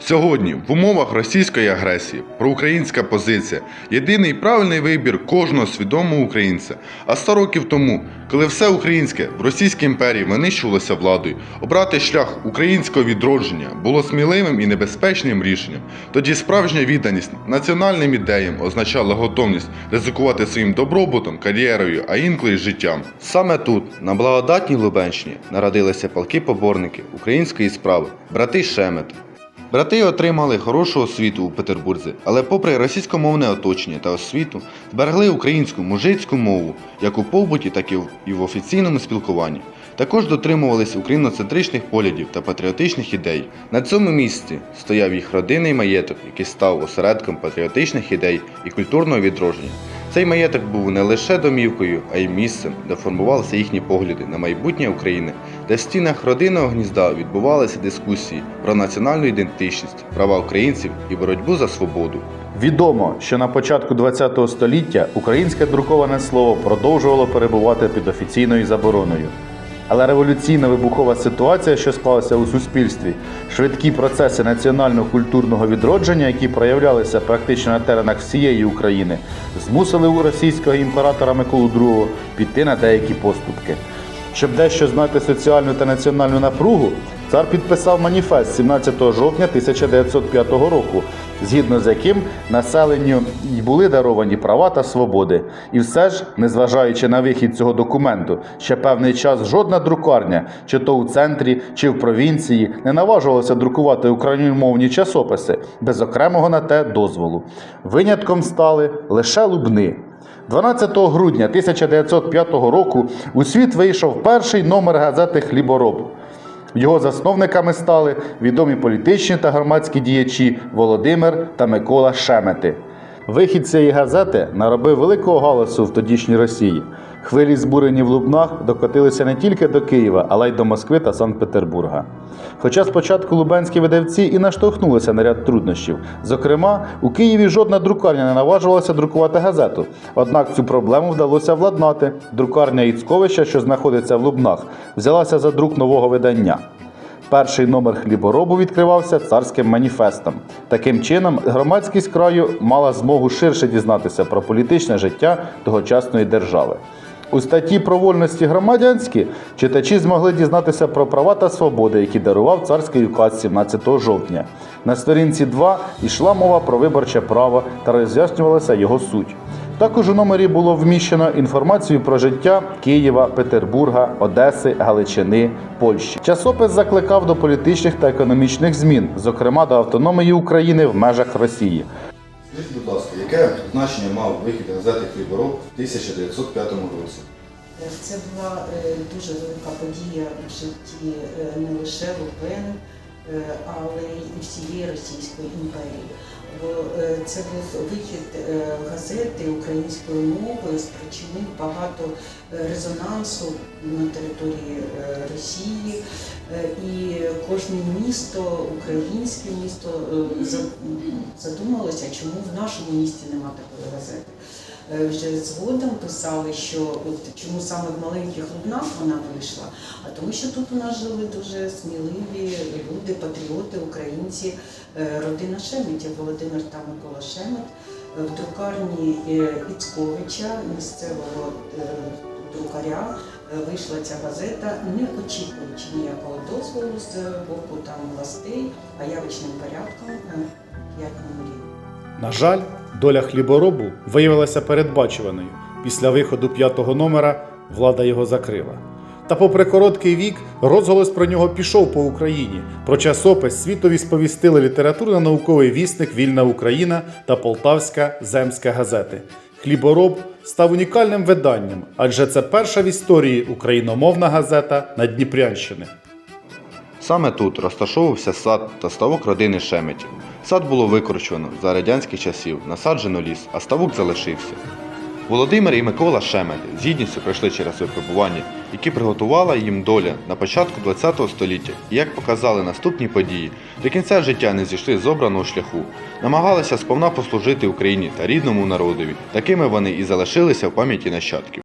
Сьогодні, в умовах російської агресії, проукраїнська позиція єдиний правильний вибір кожного свідомого українця. А 100 років тому, коли все українське в Російській імперії винищувалося владою, обрати шлях українського відродження було сміливим і небезпечним рішенням. Тоді справжня відданість національним ідеям означала готовність ризикувати своїм добробутом, кар'єрою, а інколи життям. Саме тут, на благодатній Лубенщині, народилися полки-поборники української справи, брати Шемет. Брати отримали хорошу освіту у Петербурзі, але попри російськомовне оточення та освіту, зберегли українську мужицьку мову як у побуті, так і в- і в офіційному спілкуванні. Також дотримувались україноцентричних поглядів та патріотичних ідей. На цьому місці стояв їх родинний маєток, який став осередком патріотичних ідей і культурного відродження. Цей маєток був не лише домівкою, а й місцем, де формувалися їхні погляди на майбутнє України, де в стінах родинного гнізда відбувалися дискусії про національну ідентичність, права українців і боротьбу за свободу. Відомо, що на початку ХХ століття українське друковане слово продовжувало перебувати під офіційною забороною. Але революційна вибухова ситуація, що склалася у суспільстві, швидкі процеси національно-культурного відродження, які проявлялися практично на теренах всієї України, змусили у російського імператора Миколу II піти на деякі поступки. Щоб дещо знати соціальну та національну напругу, цар підписав маніфест 17 жовтня 1905 року, згідно з яким населенню й були даровані права та свободи. І все ж, незважаючи на вихід цього документу, ще певний час жодна друкарня, чи то у центрі, чи в провінції, не наважувалася друкувати україномовні часописи без окремого на те дозволу. Винятком стали лише лубни. 12 грудня 1905 року у світ вийшов перший номер газети Хлібороб. Його засновниками стали відомі політичні та громадські діячі Володимир та Микола Шемети. Вихід цієї газети наробив великого галасу в тодішній Росії. Хвилі, збурені в Лубнах, докотилися не тільки до Києва, але й до Москви та Санкт-Петербурга. Хоча спочатку лубенські видавці і наштовхнулися на ряд труднощів. Зокрема, у Києві жодна друкарня не наважувалася друкувати газету. Однак цю проблему вдалося владнати. Друкарня Іцьковища, що знаходиться в Лубнах, взялася за друк нового видання. Перший номер хліборобу відкривався царським маніфестом. Таким чином, громадськість краю мала змогу ширше дізнатися про політичне життя тогочасної держави. У статті про вольності громадянські читачі змогли дізнатися про права та свободи, які дарував царський указ 17 жовтня. На сторінці 2 йшла мова про виборче право та роз'яснювалася його суть. Також у номері було вміщено інформацію про життя Києва, Петербурга, Одеси, Галичини, Польщі. Часопис закликав до політичних та економічних змін, зокрема до автономії України в межах Росії. Яке значення мав вихід газети Хлібороб в 1905 році? Це була е, дуже велика подія в житті е, не лише Лубен, е, але й всієї Російської імперії. Бо е, це був вихід е, газети українською мовою, спричинив багато е, резонансу на території Росії. І кожне місто, українське місто, задумалося, чому в нашому місті нема такої газети. Е, Вже згодом писали, що от чому саме в маленьких лубнах вона вийшла, а тому, що тут у нас жили дуже сміливі люди, патріоти, українці, е, родина Шеметів, Володимир та Микола Шемет. Е, В друкарні Іцковича, місцевого друкаря, вийшла ця газета, не очікуючи ніякого дозволу з боку там властей, а явичним порядком е, як номерів. На жаль, доля хліборобу виявилася передбачуваною. Після виходу п'ятого номера влада його закрила. Та, попри короткий вік, розголос про нього пішов по Україні. Про часопис світові сповістили літературно-науковий вісник Вільна Україна та Полтавська земська газети. Хлібороб став унікальним виданням, адже це перша в історії україномовна газета на Дніпрянщини. Саме тут розташовувався сад та ставок родини Шеметів. Сад було викорчувано за радянських часів, насаджено ліс, а ставок залишився. Володимир і Микола Шемети з гідністю пройшли через випробування, які приготувала їм доля на початку ХХ століття, і як показали наступні події, до кінця життя не зійшли з обраного шляху, намагалися сповна послужити Україні та рідному народові. Такими вони і залишилися в пам'яті нащадків.